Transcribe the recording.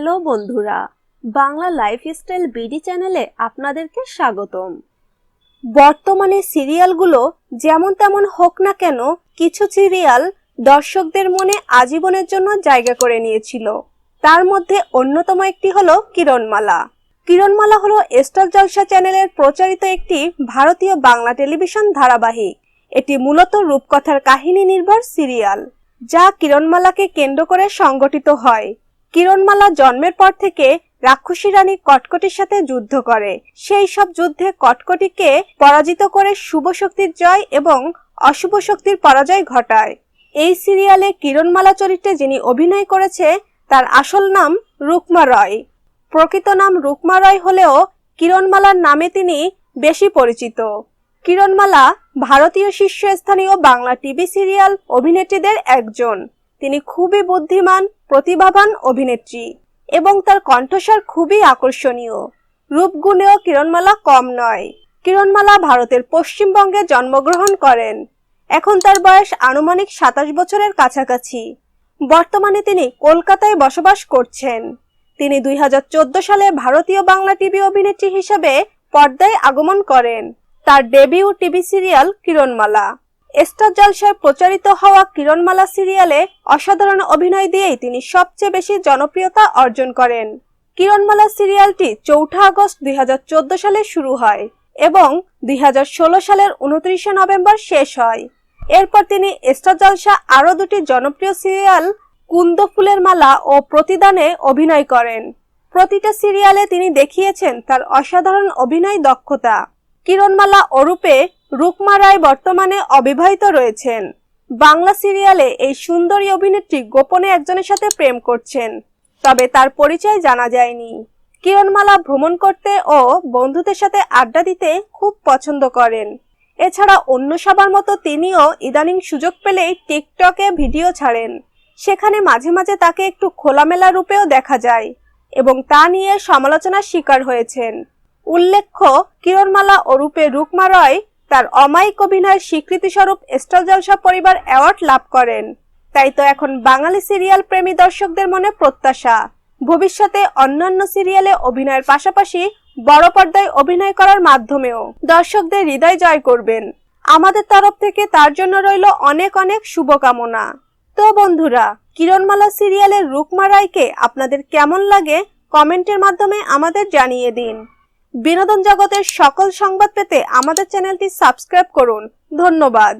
Hello বন্ধুরা, Bangla lifestyle BD চ্যানেলে আপনাদেরকে স্বাগতম। বর্তমানে সিরিয়ালগুলো যেমন তেমন হোক না কেন, কিছু সিরিয়াল দর্শকদের মনে আজীবনের জন্য জায়গা করে নিয়েছিল। তার মধ্যে অন্যতম একটি হলো কিরণমালা। কিরণমালা হলো স্টার জলসা চ্যানেলের প্রচারিত একটি ভারতীয় বাংলা টেলিভিশন ধারাবাহিক। এটি মূলত রূপকথার কাহিনী নির্ভর সিরিয়াল, যা কিরণমালাকে কেন্দ্র করে সংগঠিত হয়। কিরণমালা জন্মের পর থেকে রাক্ষসী রানী কটকটির সাথে যুদ্ধ করে। সেই সব যুদ্ধে কটকটিকে পরাজিত করে শুভ শক্তির জয় এবং অশুভ শক্তির পরাজয় ঘটায়। এই সিরিয়ালে কিরণমালা চরিত্রে যিনি অভিনয় করেছে, তার আসল নাম রুকমা রয়। প্রকৃত নাম রুকমা রয় হলেও কিরণমালার নামে তিনি বেশি পরিচিত। কিরণমালা ভারতীয় শীর্ষস্থানীয় বাংলা টিভি সিরিয়াল অভিনেত্রীদের একজন। তিনি খুবই বুদ্ধিমান প্রতিভাবান অভিনেত্রী এবং তার কণ্ঠস্বর খুবই আকর্ষণীয়। রূপগুণেও কিরণমালা কম নয়। কিরণমালা ভারতের পশ্চিমবঙ্গে জন্মগ্রহণ করেন। এখন তার বয়স আনুমানিক সাতাশ বছরের কাছাকাছি। বর্তমানে তিনি কলকাতায় বসবাস করছেন। তিনি দুই হাজার চোদ্দ সালে ভারতীয় বাংলা টিভি অভিনেত্রী হিসেবে পর্দায় আগমন করেন। তার debut TV serial Kiranmala. Star জলসায় প্রচারিত হওয়া কিরণমালা সিরিয়ালে অসাধারণ অভিনয় দিয়েই তিনি সবচেয়ে বেশি জনপ্রিয়তা অর্জন করেন। কিরণমালা সিরিয়ালটি চৌঠা আগস্ট দুই হাজার চোদ্দ সালে শুরু হয় এবং দুই হাজার ষোলো সালের উনত্রিশে নভেম্বর শেষ হয়। এরপর তিনি স্টার জলসা আরও দুটি জনপ্রিয় সিরিয়াল কুন্দ ফুলের মালা ও প্রতিদানে অভিনয় করেন। প্রতিটা সিরিয়ালে তিনি দেখিয়েছেন তার অসাধারণ অভিনয় দক্ষতা। কিরণমালা অরূপে রুকমা রায় বর্তমানে অবিবাহিত রয়েছেন। বাংলা সিরিয়ালে এই সুন্দরী অভিনেত্রী গোপনে একজনের সাথে প্রেম করছেন, তবে তার পরিচয় জানা যায়নি। কিরণমালা ভ্রমণ করতে ও বন্ধুদের সাথে আড্ডা দিতে খুব পছন্দ করেন। এছাড়া অন্য সবার মতো তিনিও ইদানিং সুযোগ পেলেই টিকটকে ভিডিও ছাড়েন। সেখানে মাঝে মাঝে তাকে একটু খোলামেলা রূপেও দেখা যায় এবং তা নিয়ে সমালোচনার শিকার হয়েছেন। উল্লেখ্য, কিরণমালা অরূপে রুকমা রয় তার অমায়িক অভিনয়ের স্বীকৃতিস্বরূপ স্টার জলসা পরিবার অ্যাওয়ার্ড লাভ করেন। তাই তো এখন বাঙালি সিরিয়াল প্রেমী দর্শকদের মনে প্রত্যাশা। ভবিষ্যতে অন্যান্য সিরিয়ালে অভিনয়ের পাশাপাশি বড় পর্দায় অভিনয় করার মাধ্যমেও দর্শকদের হৃদয় জয় করবেন। আমাদের তরফ থেকে তার জন্য রইল অনেক অনেক শুভকামনা। তো বন্ধুরা, কিরণমালা সিরিয়ালের রুকমা রায়কে আপনাদের কেমন লাগে কমেন্টের মাধ্যমে আমাদের জানিয়ে দিন। বিনোদন জগতের সকল সংবাদ পেতে আমাদের চ্যানেলটি সাবস্ক্রাইব করুন। ধন্যবাদ।